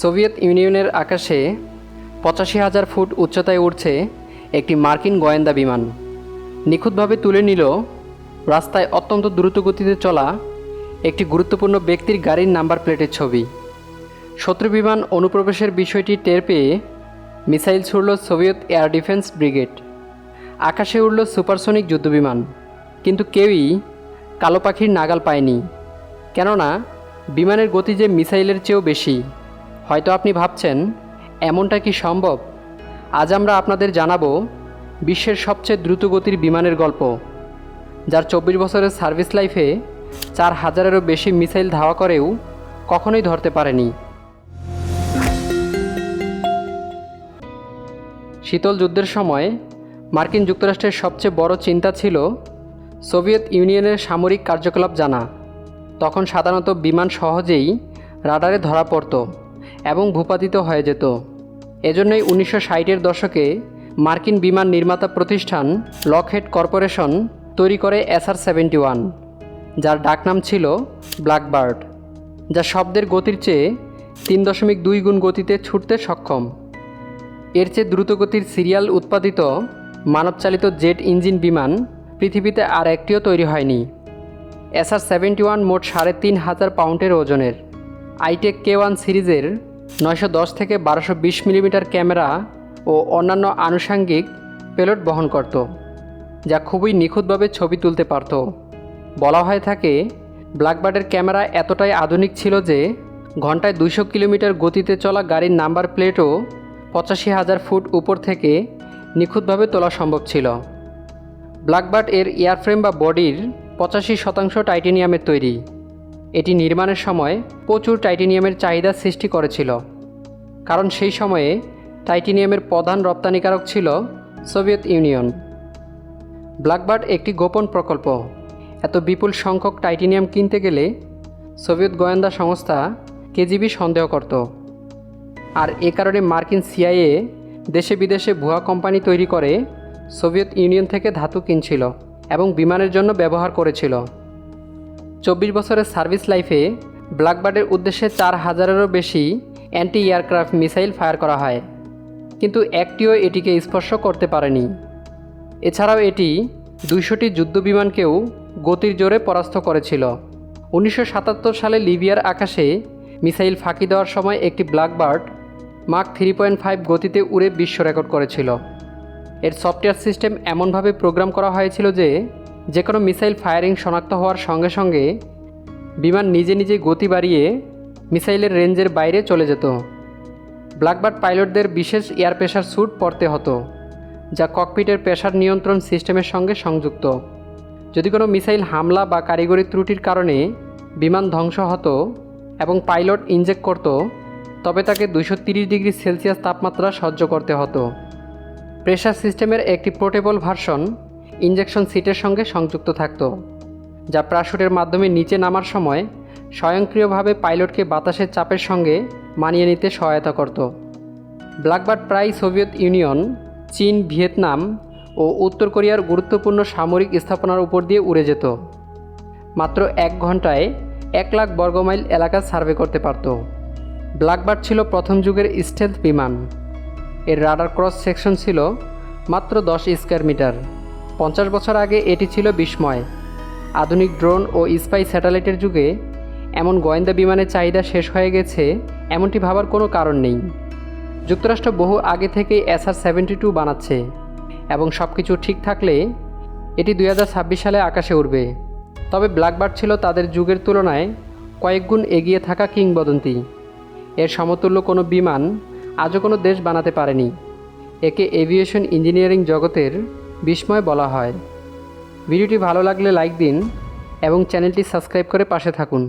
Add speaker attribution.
Speaker 1: Soviet ইউনিয়নের আকাশে পঁচাশি হাজার ফুট উচ্চতায় উঠছে একটি মার্কিন গোয়েন্দা বিমান। নিখুঁতভাবে তুলে নিল রাস্তায় অত্যন্ত দ্রুতগতিতে চলা একটি গুরুত্বপূর্ণ ব্যক্তির গাড়ির নাম্বার প্লেটের ছবি। শত্রু বিমান অনুপ্রবেশের বিষয়টি টের পেয়ে মিসাইল ছুড়ল সোভিয়েত এয়ার ডিফেন্স ব্রিগেড। আকাশে উড়ল সুপারসনিক যুদ্ধবিমান কিন্তু কেউই কালো পাখির নাগাল পায়নি। কেননা, বিমানের গতি যে মিসাইলের চেয়েও বেশি। হয়তো আপনি ভাবছেন, এমনটা কি সম্ভব? আজ আমরা আপনাদের জানাব বিশ্বের সবচেয়ে দ্রুতগতির বিমানের গল্প, যার চব্বিশ বছরের সার্ভিস লাইফে চার হাজারেরও বেশি মিসাইল ধাওয়া করেও কখনোই ধরতে পারেনি। শীতল যুদ্ধের সময় মার্কিন যুক্তরাষ্ট্রের সবচেয়ে বড় চিন্তা ছিল সোভিয়েত ইউনিয়নের সামরিক কার্যকলাপ জানা। তখন সাধারণত বিমান সহজেই রাডারে ধরা পড়ত। এবং ভূপাতিত হয়ে যেত। এজন্যই উনিশশো ষাটের দশকে মার্কিন বিমান নির্মাতা প্রতিষ্ঠান লকহেড কর্পোরেশন তৈরি করে এসআর সেভেন্টি ওয়ান, যার ডাকনাম ছিল ব্ল্যাকবার্ড, যা শব্দের গতির চেয়ে তিন দশমিক দুই গুণ গতিতে ছুটতে সক্ষম। এর চেয়ে দ্রুতগতির সিরিয়াল উৎপাদিত মানবচালিত জেট ইঞ্জিন বিমান পৃথিবীতে আর একটিও তৈরি হয়নি। এসআর সেভেন্টি ওয়ান মোট সাড়ে তিন হাজার পাউন্ডের ওজনের। আইটেক কে ওয়ান সিরিজের নয়শো দশ থেকে বারোশো বিশ মিলিমিটার ক্যামেরা ও অন্যান্য আনুষাঙ্গিক পেলোড বহন করত, যা খুবই নিখুঁতভাবে ছবি তুলতে পারত। বলা হয়ে থাকে, ব্ল্যাকবার্ডের ক্যামেরা এতটাই আধুনিক ছিল যে, ঘন্টায় দুশো কিলোমিটার গতিতে চলা গাড়ির নাম্বার প্লেটও পঁচাশি হাজার ফুট উপর থেকে নিখুঁতভাবে তোলা সম্ভব ছিল। ব্ল্যাকবার্ড এর এয়ারফ্রেম বা বডির পঁচাশি শতাংশ টাইটেনিয়ামের তৈরি। এটি নির্মাণের সময় প্রচুর টাইটেনিয়ামের চাহিদা সৃষ্টি করেছিল। কারণ সেই সময়ে টাইটেনিয়ামের প্রধান রপ্তানিকারক ছিল সোভিয়েত ইউনিয়ন। ব্ল্যাকবার্ড একটি গোপন প্রকল্প। এত বিপুল সংখ্যক টাইটেনিয়াম কিনতে গেলে সোভিয়েত গোয়েন্দা সংস্থা কেজিবি সন্দেহ করত। আর এ কারণে মার্কিন সিআইএ দেশে বিদেশে ভুয়া কোম্পানি তৈরি করে সোভিয়েত ইউনিয়ন থেকে ধাতু কিনছিল এবং বিমানের জন্য ব্যবহার করেছিল। চব্বিশ বছরের সার্ভিস লাইফে ব্ল্যাকবার্ডের উদ্দেশ্যে চার হাজারেরও বেশি অ্যান্টি এয়ারক্রাফট মিসাইল ফায়ার করা হয়। কিন্তু একটিও এটিকে স্পর্শ করতে পারেনি। এছাড়াও এটি দুইশোটি যুদ্ধবিমানকেও গতির জোরে পরাস্ত করেছিল। উনিশশো সাতাত্তর সালে লিবিয়ার আকাশে মিসাইল ফাঁকি দেওয়ার সময় একটি Blackbird mark three point five গতিতে উড়ে বিশ্ব রেকর্ড করেছিল। এর সফটওয়্যার সিস্টেম এমনভাবে প্রোগ্রাম করা হয়েছিল যে যে কোনো মিসাইল ফায়ারিং শনাক্ত হওয়ার সঙ্গে সঙ্গে বিমান নিজে নিজে গতি বাড়িয়ে মিসাইলের রেঞ্জের বাইরে চলে যেত। ব্ল্যাকবার্ড পাইলটদের বিশেষ এয়ার প্রেশার স্যুট পরতে হতো, যা ককপিটের প্রেশার নিয়ন্ত্রণ সিস্টেমের সঙ্গে সংযুক্ত। যদি কোনো মিসাইল হামলা বা কারিগরি ত্রুটির কারণে বিমান ধ্বংস হতো এবং পাইলট ইনজেক্ট করত, তবে তাকে দুশো ডিগ্রি সেলসিয়াস তাপমাত্রা সহ্য করতে হতো। প্রেশার সিস্টেমের একটি পোর্টেবল ভার্সন ইঞ্জেকশন সিটের সঙ্গে সংযুক্ত থাকত, যা প্রাশুটের মাধ্যমে নিচে নামার সময় স্বয়ংক্রিয়ভাবে পাইলটকে বাতাসের চাপের সঙ্গে মানিয়ে নিতে সহায়তা করত। ব্ল্যাকবার্ড প্রায় সোভিয়েত ইউনিয়ন, চীন, ভিয়েতনাম ও উত্তর কোরিয়ার গুরুত্বপূর্ণ সামরিক স্থাপনার উপর দিয়ে উড়ে যেত। মাত্র এক ঘন্টায় এক লাখ বর্গমাইল এলাকা সার্ভে করতে পারত। ব্ল্যাকবার্ড ছিল প্রথম যুগের স্টেলথ বিমান। এর রাডার ক্রস সেকশন ছিল মাত্র দশ স্কোয়ার মিটার। পঞ্চাশ বছর আগে এটি ছিল বিস্ময়। আধুনিক ড্রোন ও স্পাই স্যাটেলাইটের যুগে এমন গোয়েন্দা বিমানের চাহিদা শেষ হয়ে গেছে, এমনটি ভাবার কোনো কারণ নেই। যুক্তরাষ্ট্র বহু আগে থেকেই এসআর সেভেন্টি টু বানাচ্ছে এবং সব কিছু ঠিক থাকলে এটি দু হাজার ছাব্বিশ সালে আকাশে উঠবে তবে ব্ল্যাকবার্ড ছিল তাদের যুগের তুলনায় কয়েক গুণ এগিয়ে থাকা কিংবদন্তি। এর সমতুল্য কোনো বিমান আজও কোনো দেশ বানাতে পারেনি। একে এভিয়েশন ইঞ্জিনিয়ারিং জগতের বিস্ময় বলা হয়। ভিডিওটি ভালো লাগলে লাইক দিন এবং চ্যানেলটি সাবস্ক্রাইব করে পাশে থাকুন।